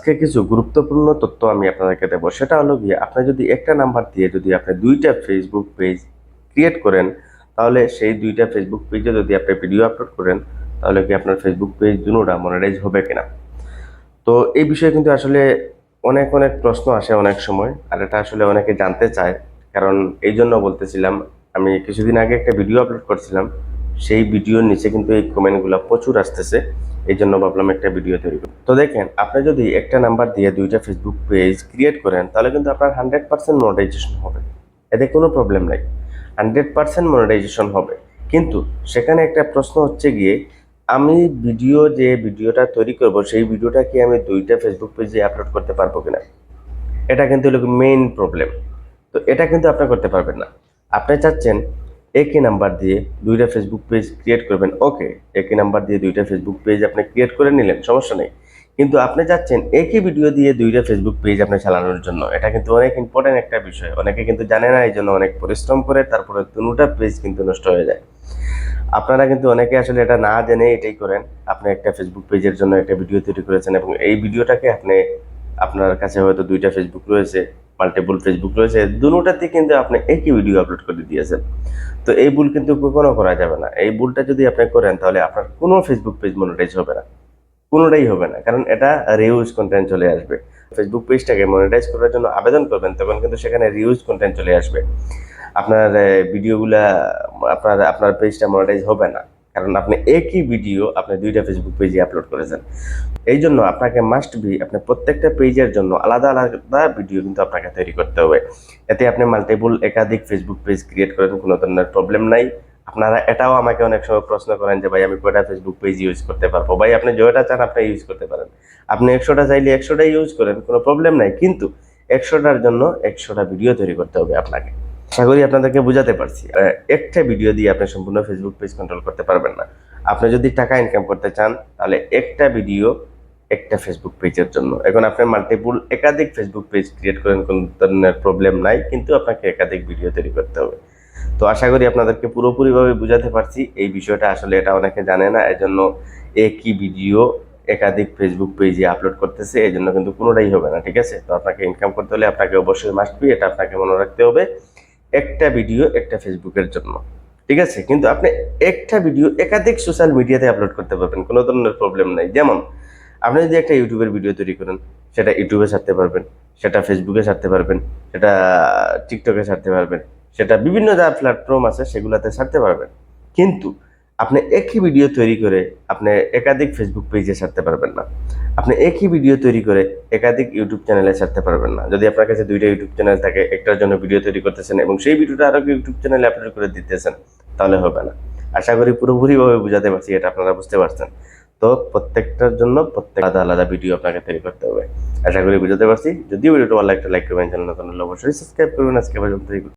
আজকে কিছু গুরুত্বপূর্ণ তথ্য আমি আপনাদেরকে দেবো। সেটা হলো গিয়ে, আপনি যদি একটা নাম্বার দিয়ে যদি আপনি দুইটা ফেসবুক পেজ ক্রিয়েট করেন, তাহলে সেই দুইটা ফেসবুক পেজে যদি আপনি ভিডিও আপলোড করেন, তাহলে কি আপনার ফেসবুক পেজ দুটোটা মনিটাইজ হবে কিনা? তো এই বিষয়ে কিন্তু আসলে অনেক অনেক প্রশ্ন আসে অনেক সময়, আর এটা আসলে অনেকে জানতে চায়। কারণ এই জন্য বলতেছিলাম, আমি কিছুদিন আগে একটা ভিডিও আপলোড করছিলাম। সেই ভিডিওর নিচে কিন্তু এই কমেন্টগুলো প্রচুর আসতেছে। এই জন্য ভাবলাম একটা ভিডিও তৈরি করি। তো দেখেন, আপনি যদি একটা নাম্বার দিয়ে দুইটা ফেসবুক পেজ ক্রিয়েট করেন, তাহলে কিন্তু আপনার হান্ড্রেড পার্সেন্ট মনিটাইজেশন হবে। এতে কোনো প্রবলেম নাই। হান্ড্রেড পার্সেন্ট মনিটাইজেশন হবে। কিন্তু সেখানে একটা প্রশ্ন হচ্ছে গিয়ে, আমি ভিডিও যে ভিডিওটা তৈরি করব, সেই ভিডিওটা কি আমি দুইটা ফেসবুক পেজে আপলোড করতে পারব কিনা? এটা কিন্তু মেইন প্রবলেম তো এটা কিন্তু আপনি করতে পারবেন না। আপনি চাচ্ছেন একই নাম্বার দিয়ে দুইটা ফেসবুক পেজ ক্রিয়েট করবেন। ওকে একই নাম্বার দিয়ে দুইটা ফেসবুক পেজ আপনি ক্রিয়েট করে নিলেন, সমস্যা নেই। কিন্তু আপনি চাচ্ছেন একই ভিডিও দিয়ে দুইটা ফেসবুক পেজ আপনি চালানোর জন্য। এটা কিন্তু অনেক ইম্পর্টেন্ট একটা বিষয়। অনেকে কিন্তু জানে না, এই জন্য অনেক পরিশ্রম করে তারপরে দুটা পেজ কিন্তু নষ্ট হয়ে যায়। আপনারা কিন্তু অনেকে আসলে এটা না জেনে এটাই করেন। আপনি একটা ফেসবুক পেজের জন্য একটা ভিডিও তৈরি করেছেন এবং এই ভিডিওটাকে আপনি আপনার কাছে হয়তো দুইটা ফেসবুক রয়েছে। মাল্টিপল ফেসবুক রয়েছে, দুটাতে কিন্তু আপনি একই ভিডিও আপলোড করে দিয়েছেন। তো এই ভুল কিন্তু কখনো করা যাবে না। এই ভুলটা যদি আপনি করেন, তাহলে আপনার কোনো ফেসবুক পেজ মনিটাইজ হবে না। কোনোটাই হবে না, কারণ এটা রিউজ কন্টেন্ট চলে আসবে। ফেসবুক পেজটাকে মনিটাইজ করার জন্য আবেদন করবেন, তখন কিন্তু সেখানে রিউজ কন্টেন্ট চলে আসবে। আপনার ভিডিওগুলা আপনার আপনার পেজটা মনিটাইজ হবে না। কারণ আপনি একই ভিডিও আপনি দুইটা ফেসবুক পেজে আপলোড করেছেন। এই জন্য আপনাকে মাস্ট বি আপনি প্রত্যেকটা পেজের জন্য আলাদা আলাদা ভিডিও কিন্তু আপনাকে তৈরি করতে হবে। এতে আপনি মাল্টিপল একাধিক ফেসবুক পেজ ক্রিয়েট করেন, কোনো ধরনের প্রবলেম নাই। আপনারা এটাও আমাকে অনেক সময় প্রশ্ন করেন যে, ভাই, আমি কয়টা ফেসবুক পেজ ইউজ করতে পারব? ভাই, আপনি যেটা চান আপনি ইউজ করতে পারেন। আপনি একশোটা চাইলে একশোটা ইউজ করেন, কোনো প্রবলেম নাই। কিন্তু একশোটার জন্য একশোটা ভিডিও তৈরি করতে হবে আপনাকে। আশা করি আপনাদেরকে বুঝাতে পারছি। একটা ভিডিও দিয়ে আপনি সম্পূর্ণ ফেসবুক পেজ কন্ট্রোল করতে পারবেন না। আপনি যদি টাকা ইনকাম করতে চান, তাহলে একটা ভিডিও একটা ফেসবুক পেজের জন্য। এখন আপনি মাল্টিপুল একাধিক ফেসবুক পেজ ক্রিয়েট করেন, কোনো ধরনের প্রবলেম নাই, কিন্তু আপনাকে একাধিক ভিডিও তৈরি করতে হবে। তো আশা করি আপনাদেরকে পুরোপুরিভাবে বুঝাতে পারছি। এই বিষয়টা আসলে এটা অনেকে জানে না, এজন্য একই ভিডিও একাধিক ফেসবুক পেজে আপলোড করতেছে এই জন্য কিন্তু কোনোটাই হবে না, ঠিক আছে? তো আপনাকে ইনকাম করতে হলে আপনাকে অবশ্যই মাস্ট বি এটা আপনাকে মনে রাখতে হবে। একটা ভিডিও একটা ফেসবুকের জন্য। ঠিক আছে? কিন্তু আপনি একটা ভিডিও একাধিক সোশ্যাল মিডিয়াতে আপলোড করতে পারবেন, কোনো ধরনের প্রবলেম নাই। যেমন, আপনি যদি একটা ইউটিউবের ভিডিও তৈরি করেন, সেটা ইউটিউবে ছাড়তে পারবেন, সেটা ফেসবুকে ছাড়তে পারবেন, সেটা টিকটকে ছাড়তে পারবেন, সেটা বিভিন্ন যা প্ল্যাটফর্ম আছে, সেগুলোতে ছাড়তে পারবেন। কিন্তু আপনি একই ভিডিও তৈরি করে আপনি একাধিক ফেসবুক পেজে ছাড়তে পারবেন না। আপনি একই ভিডিও তৈরি করে একাধিক ইউটিউব চ্যানেলে ছাড়তে পারবেন না। যদি আপনার কাছে দুইটা ইউটিউব চ্যানেল থাকে, একটার জন্য ভিডিও তৈরি করতেছেন এবং সেই ভিডিওটা আরও ইউটিউব চ্যানেলে আপলোড করে দিতেছেন, তাহলে হবে না। আশা করি পুরোপুরিভাবে বুঝাতে পারছি, এটা আপনারা বুঝতে পারছেন। তো প্রত্যেকটার জন্য প্রত্যেক আলাদা আলাদা ভিডিও আপনাকে তৈরি করতে হবে। আশা করি বুঝাতে পারছি। যদিও ভিডিওটা ভালো একটা লাইক করবেন চ্যানেল নতুন অবশ্যই সাবস্ক্রাইব করবেন। আজকে পর্যন্ত